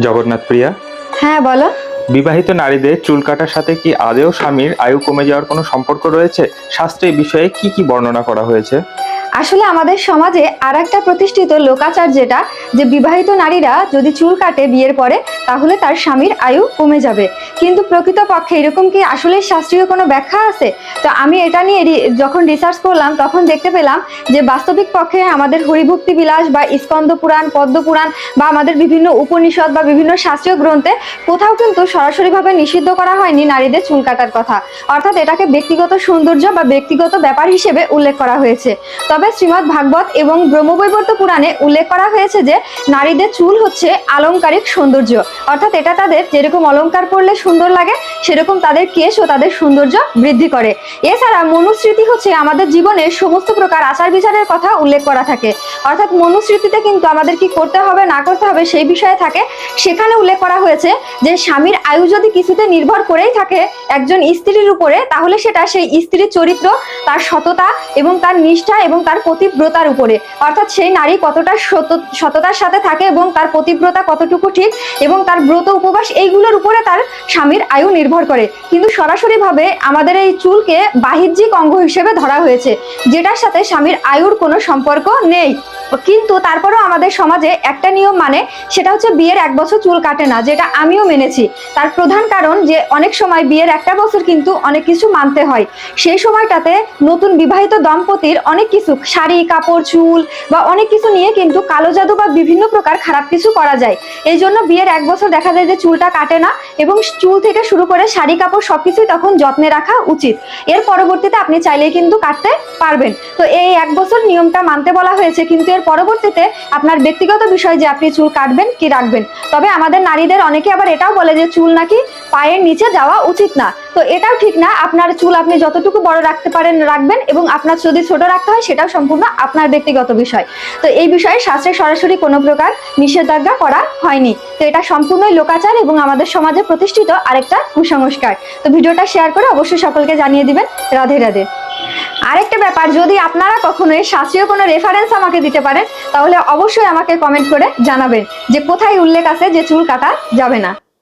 জগন্নাথ প্রিয়া। হ্যাঁ বলো। বিবাহিত নারীদের চুল কাটার সাথে কি আদেও স্বামীর আয়ু কমে যাওয়ার কোনো সম্পর্ক রয়েছে? শাস্ত্রে এই বিষয়ে কি কি বর্ণনা করা হয়েছে? আসলে আমাদের সমাজে আর একটা প্রতিষ্ঠিত লোকাচার যেটা, যে বিবাহিত নারীরা যদি চুল কাটে বিয়ের পরে, তাহলে তার স্বামীর আয়ু কমে যাবে। কিন্তু প্রকৃতপক্ষে এরকম কি আসলে শাস্ত্রীয় কোনো ব্যাখ্যা আছে? তো আমি এটা নিয়ে যখন রিসার্চ করলাম, তখন দেখতে পেলাম যে বাস্তবিক পক্ষে আমাদের হরিভক্তি বিলাস বা স্কন্দ পুরাণ, পদ্ম পুরাণ বা আমাদের বিভিন্ন উপনিষদ বা বিভিন্ন শাস্ত্রীয় গ্রন্থে কোথাও কিন্তু সরাসরিভাবে নিষিদ্ধ করা হয়নি নারীদের চুল কাটার কথা। অর্থাৎ এটাকে ব্যক্তিগত সৌন্দর্য বা ব্যক্তিগত ব্যাপার হিসেবে উল্লেখ করা হয়েছে। তবে শ্রীমৎ ভাগবত এবং ব্রহ্মবৈবর্ত পুরাণে উল্লেখ করা হয়েছে যে নারীদের চুল হচ্ছে আলংকারিক সৌন্দর্য। অর্থাৎ এটা তাদের যেরকম অলংকার পরলে সুন্দর লাগে, সেরকম তাদের কেশ ও তাদের সৌন্দর্য বৃদ্ধি করে। এছাড়া মনুস্মৃতি হচ্ছে আমাদের জীবনের সমস্ত প্রকার আচার বিচারের কথা উল্লেখ করা থাকে। অর্থাৎ মনুস্মৃতিতে কিন্তু আমাদের কি করতে হবে, না করতে হবে সেই বিষয়ে থাকে। সেখানে উল্লেখ করা হয়েছে যে স্বামীর আয়ু যদি কিছুতে নির্ভর করেই থাকে একজন স্ত্রীর উপরে, তাহলে সেটা সেই স্ত্রীর চরিত্র, তার সততা এবং তার নিষ্ঠা এবং তার পতিব্রতার উপরে। অর্থাৎ সেই নারী কতটা সত- সততার সাথে থাকে এবং তার পতিব্রতা কতটুকু ঠিক এবং তার ব্রত উপবাস, এইগুলোর উপরে তার স্বামীর আয়ু নির্ভর করে। কিন্তু সরাসরিভাবে আমাদের এই চুলকে বাহ্যিক অঙ্গ হিসেবে ধরা হয়েছে, যেটার সাথে স্বামীর আয়ুর কোনো সম্পর্ক নেই। কিন্তু তারপরেও আমাদের সমাজে একটা নিয়ম মানে সেটা হচ্ছে বিয়ের এক বছর চুল কাটে না, যেটা আমিও মেনেছি। তার প্রধান কারণ যে অনেক সময় বিয়ের একটা বছর কিন্তু অনেক কিছু মানতে হয়। সেই সময়টাতে নতুন বিবাহিত দম্পতির অনেক কিছু, শাড়ি, কাপড়, চুল বা অনেক কিছু নিয়ে কিন্তু কালো জাদু বা বিভিন্ন প্রকার খারাপ কিছু করা যায়। এই জন্য বিয়ের এক বছর দেখা যায় যে চুলটা কাটে না এবং চুল থেকে শুরু করে শাড়ি, কাপড় সবকিছুই তখন যত্নে রাখা উচিত। এর পরবর্তীতে আপনি চাইলেই কিন্তু কাটতে পারবেন। তো এই এক বছর নিয়মটা মানতে বলা হয়েছে কিন্তু এর পরবর্তীতে আপনার ব্যক্তিগত বিষয় যে আপনি চুল কাটবেন, কি রাখবেন? তবে আমাদের নারীদের অনেকে আবার এটাও বলে যে চুল নাকি পায়ের নিচে যাওয়া উচিত না। তো এটাও ঠিক না, আপনার চুল আপনি যতটুকু বড় রাখতে পারেন, রাখবেন এবং আপনার যদি ছোট রাখতে হয়, সেটাও সম্পূর্ণ আপনার ব্যক্তিগত বিষয়। তো এই বিষয়ে শাস্ত্রে সরাসরি কোনো প্রকার নিষেধাজ্ঞা করা হয়নি। তো এটা সম্পূর্ণই লোকাচার এবং আমাদের সমাজে প্রতিষ্ঠিত আরেকটা কুসংস্কার। তো ভিডিওটা শেয়ার করে অবশ্যই সকলকে জানিয়ে দিবেন। রাধে রাধে। আরেকটা ব্যাপার, যদি আপনারা কখনোই শাস্ত্রীয় কোনো রেফারেন্স আমাকে দিতে পারেন, তাহলে অবশ্যই আমাকে কমেন্ট করে জানাবেন যে কোথায় উল্লেখ আছে যে চুল কাটা যাবে না।